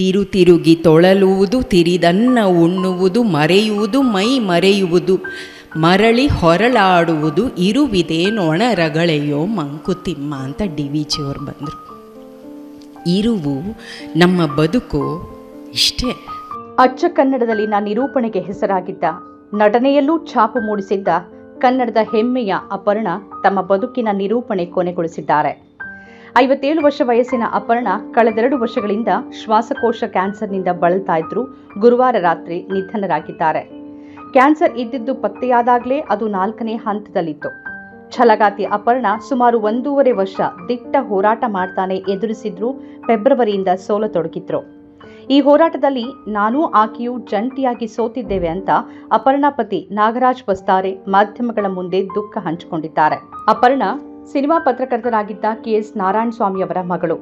ತಿರು ತಿರುಗಿ ತೊಳಲುವುದು, ತಿರಿದನ್ನ ಉಣ್ಣುವುದು, ಮರೆಯುವುದು, ಮೈ ಮರೆಯುವುದು, ಮರಳಿ ಹೊರಳಾಡುವುದು ಇರುವಿದೆ ನೊಣರಗಳೆಯೋ ಮಂಕುತಿಮ್ಮ ಅಂತ ಡಿ ವಿ ಜಿಯವರು ಬಂದರು. ಇರುವು ನಮ್ಮ ಬದುಕು ಇಷ್ಟೇ. ಅಚ್ಚ ಕನ್ನಡದಲ್ಲಿ ನಾನು ನಿರೂಪಣೆಗೆ ಹೆಸರಾಗಿದ್ದ, ನಟನೆಯಲ್ಲೂ ಛಾಪು ಮೂಡಿಸಿದ್ದ ಕನ್ನಡದ ಹೆಮ್ಮೆಯ ಅಪರ್ಣ ತಮ್ಮ ಬದುಕಿನ ನಿರೂಪಣೆ ಕೊನೆಗೊಳಿಸಿದ್ದಾರೆ. ಐವತ್ತೇಳು ವರ್ಷ ವಯಸ್ಸಿನ ಅಪರ್ಣ ಕಳೆದೆರಡು ವರ್ಷಗಳಿಂದ ಶ್ವಾಸಕೋಶ ಕ್ಯಾನ್ಸರ್ನಿಂದ ಬಳಲ್ತಾ ಇದ್ರು ಗುರುವಾರ ರಾತ್ರಿ ನಿಧನರಾಗಿದ್ದಾರೆ. ಕ್ಯಾನ್ಸರ್ ಇದ್ದಿದ್ದು ಪತ್ತೆಯಾದಾಗಲೇ ಅದು ನಾಲ್ಕನೇ ಹಂತದಲ್ಲಿತ್ತು. ಛಲಗಾತಿ ಅಪರ್ಣ ಸುಮಾರು ಒಂದೂವರೆ ವರ್ಷ ದಿಟ್ಟ ಹೋರಾಟ ಮಾಡ್ತಾನೆ ಎದುರಿಸಿದ್ರು ಫೆಬ್ರವರಿಯಿಂದ ಸೋಲತೊಡಗಿದ್ರು ಈ ಹೋರಾಟದಲ್ಲಿ ನಾನೂ ಆಕೆಯೂ ಜಂಟಿಯಾಗಿ ಸೋತಿದ್ದೇವೆ ಅಂತ ಅಪರ್ಣಾ ಪತಿ ನಾಗರಾಜ್ ಬಸ್ತಾರೆ ಮಾಧ್ಯಮಗಳ ಮುಂದೆ ದುಃಖ ಹಂಚಿಕೊಂಡಿದ್ದಾರೆ. ಅಪರ್ಣ ಸಿನಿಮಾ ಪತ್ರಕರ್ತರಾಗಿದ್ದ ಕೆಎಸ್ ನಾರಾಯಣ ಸ್ವಾಮಿ ಅವರ ಮಗಳು.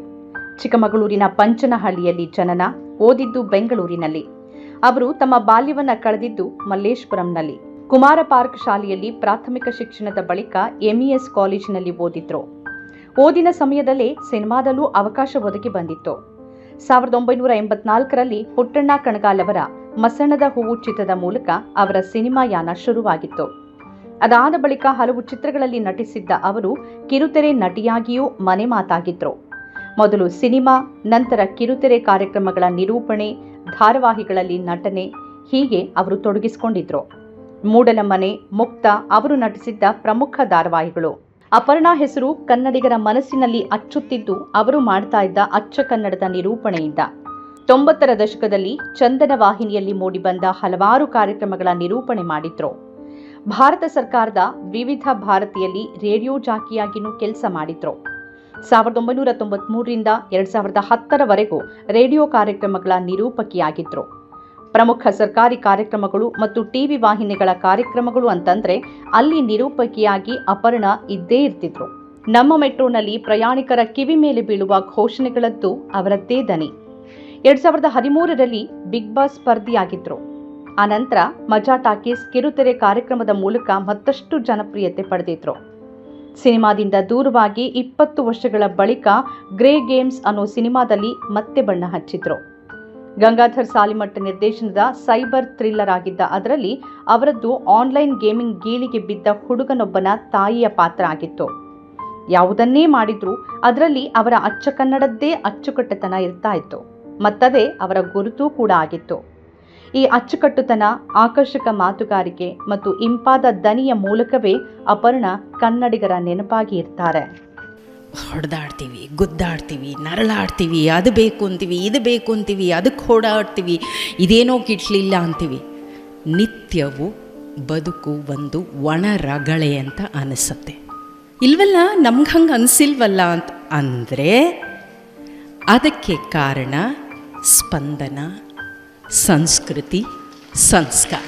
ಚಿಕ್ಕಮಗಳೂರಿನ ಪಂಚನಹಳ್ಳಿಯಲ್ಲಿ ಜನನ, ಓದಿದ್ದು ಬೆಂಗಳೂರಿನಲ್ಲಿ. ಅವರು ತಮ್ಮ ಬಾಲ್ಯವನ್ನ ಕಳೆದಿದ್ದು ಮಲ್ಲೇಶ್ವರಂನಲ್ಲಿ ಕುಮಾರ ಪಾರ್ಕ್ ಶಾಲೆಯಲ್ಲಿ ಪ್ರಾಥಮಿಕ ಶಿಕ್ಷಣದ ಬಳಿಕ ಎಂಇಎಸ್ ಕಾಲೇಜಿನಲ್ಲಿ ಓದಿದ್ರು. ಓದಿನ ಸಮಯದಲ್ಲೇ ಸಿನಿಮಾದಲ್ಲೂ ಅವಕಾಶ ಒದಗಿ ಬಂದಿತ್ತು. ಸಾವಿರದ ಒಂಬೈನೂರ ಎಂಬತ್ನಾಲ್ಕರಲ್ಲಿ ಪುಟ್ಟಣ್ಣ ಕಣಗಾಲ್ ಅವರ ಮಸಣದ ಹೂವು ಚಿತ್ರದ ಮೂಲಕ ಅವರ ಸಿನಿಮಾ ಯಾನ ಶುರುವಾಗಿತ್ತು. ಅದಾದ ಬಳಿಕ ಹಲವು ಚಿತ್ರಗಳಲ್ಲಿ ನಟಿಸಿದ್ದ ಅವರು ಕಿರುತೆರೆ ನಟಿಯಾಗಿಯೂ ಮನೆ ಮಾತಾಗಿದ್ರು. ಮೊದಲು ಸಿನಿಮಾ, ನಂತರ ಕಿರುತೆರೆ ಕಾರ್ಯಕ್ರಮಗಳ ನಿರೂಪಣೆ, ಧಾರಾವಾಹಿಗಳಲ್ಲಿ ನಟನೆ, ಹೀಗೆ ಅವರು ತೊಡಗಿಸಿಕೊಂಡಿದ್ರು. ಮೂಡಲಮನೆ, ಮುಕ್ತ ಅವರು ನಟಿಸಿದ್ದ ಪ್ರಮುಖ ಧಾರಾವಾಹಿಗಳು. ಅಪರ್ಣಾ ಹೆಸರು ಕನ್ನಡಿಗರ ಮನಸ್ಸಿನಲ್ಲಿ ಅಚ್ಚುತ್ತಿದ್ದು ಅವರು ಮಾಡ್ತಾ ಇದ್ದ ಅಚ್ಚ ಕನ್ನಡದ ನಿರೂಪಣೆಯಿಂದ. ತೊಂಬತ್ತರ ದಶಕದಲ್ಲಿ ಚಂದನ ವಾಹಿನಿಯಲ್ಲಿ ಮೂಡಿಬಂದ ಹಲವಾರು ಕಾರ್ಯಕ್ರಮಗಳ ನಿರೂಪಣೆ ಮಾಡಿದ್ರು. ಭಾರತ ಸರ್ಕಾರದ ವಿವಿಧ ಭಾರತಿಯಲ್ಲಿ ರೇಡಿಯೋ ಜಾಕಿಯಾಗಿನೂ ಕೆಲಸ ಮಾಡಿದ್ರು. ಸಾವಿರದ ಒಂಬೈನೂರ ತೊಂಬತ್ಮೂರರಿಂದ ಎರಡ್ ಸಾವಿರದ ಹತ್ತರವರೆಗೂ ರೇಡಿಯೋ ಕಾರ್ಯಕ್ರಮಗಳ ನಿರೂಪಕಿಯಾಗಿದ್ರು. ಪ್ರಮುಖ ಸರ್ಕಾರಿ ಕಾರ್ಯಕ್ರಮಗಳು ಮತ್ತು ಟಿವಿ ವಾಹಿನಿಗಳ ಕಾರ್ಯಕ್ರಮಗಳು ಅಂತಂದ್ರೆ ಅಲ್ಲಿ ನಿರೂಪಕಿಯಾಗಿ ಅಪರ್ಣ ಇದ್ದೇ ಇರ್ತಿದ್ರು. ನಮ್ಮ ಮೆಟ್ರೋನಲ್ಲಿ ಪ್ರಯಾಣಿಕರ ಕಿವಿ ಮೇಲೆ ಬೀಳುವ ಘೋಷಣೆಗಳದ್ದು ಅವರದ್ದೇ ದನಿ. ಎರಡ್ ಸಾವಿರದ ಹದಿಮೂರರಲ್ಲಿ ಬಿಗ್ ಬಾಸ್ ಸ್ಪರ್ಧಿಯಾಗಿದ್ರು. ಆನಂತರ ಮಜಾ ಟಾಕೀಸ್ ಕಿರುತೆರೆ ಕಾರ್ಯಕ್ರಮದ ಮೂಲಕ ಮತ್ತಷ್ಟು ಜನಪ್ರಿಯತೆ ಪಡೆದಿದ್ರು. ಸಿನಿಮಾದಿಂದ ದೂರವಾಗಿ ಇಪ್ಪತ್ತು ವರ್ಷಗಳ ಬಳಿಕ ಗ್ರೇ ಗೇಮ್ಸ್ ಅನ್ನೋ ಸಿನಿಮಾದಲ್ಲಿ ಮತ್ತೆ ಬಣ್ಣ ಹಚ್ಚಿದ್ರು. ಗಂಗಾಧರ್ ಸಾಲಿಮಠ ನಿರ್ದೇಶನದ ಸೈಬರ್ ಥ್ರಿಲ್ಲರ್ ಆಗಿದ್ದ ಅದರಲ್ಲಿ ಅವರದ್ದು ಆನ್ಲೈನ್ ಗೇಮಿಂಗ್ ಗೀಳಿಗೆ ಬಿದ್ದ ಹುಡುಗನೊಬ್ಬನ ತಾಯಿಯ ಪಾತ್ರ ಆಗಿತ್ತು. ಯಾವುದನ್ನೇ ಮಾಡಿದ್ರು ಅದರಲ್ಲಿ ಅವರ ಅಚ್ಚ ಕನ್ನಡದ್ದೇ ಅಚ್ಚುಕಟ್ಟತನ ಇರ್ತಾ ಇತ್ತು. ಮತ್ತದೇ ಅವರ ಗುರುತೂ ಕೂಡ ಆಗಿತ್ತು. ಈ ಅಚ್ಚುಕಟ್ಟುತನ, ಆಕರ್ಷಕ ಮಾತುಗಾರಿಕೆ ಮತ್ತು ಇಂಪಾದ ದನಿಯ ಮೂಲಕವೇ ಅಪರ್ಣ ಕನ್ನಡಿಗರ ನೆನಪಾಗಿ ಇರ್ತಾರೆ. ಹೊಡೆದಾಡ್ತೀವಿ, ಗುದ್ದಾಡ್ತೀವಿ, ನರಳಾಡ್ತೀವಿ, ಅದು ಬೇಕು ಅಂತೀವಿ, ಇದು ಬೇಕು ಅಂತೀವಿ, ಅದಕ್ಕೆ ಓಡಾಡ್ತೀವಿ, ಇದೇನೋ ಕಿಟ್ಲಿಲ್ಲ ಅಂತೀವಿ. ನಿತ್ಯವು ಬದುಕು ಒಂದು ಒಣ ರಗಳೆ ಅಂತ ಅನಿಸುತ್ತೆ. ಇಲ್ವಲ್ಲ, ನಮ್ಗೆ ಹಂಗೆ ಅನಿಸಿಲ್ವಲ್ಲ ಅಂತ ಅಂದರೆ ಅದಕ್ಕೆ ಕಾರಣ ಸ್ಪಂದನ संस्कृति संस्कार।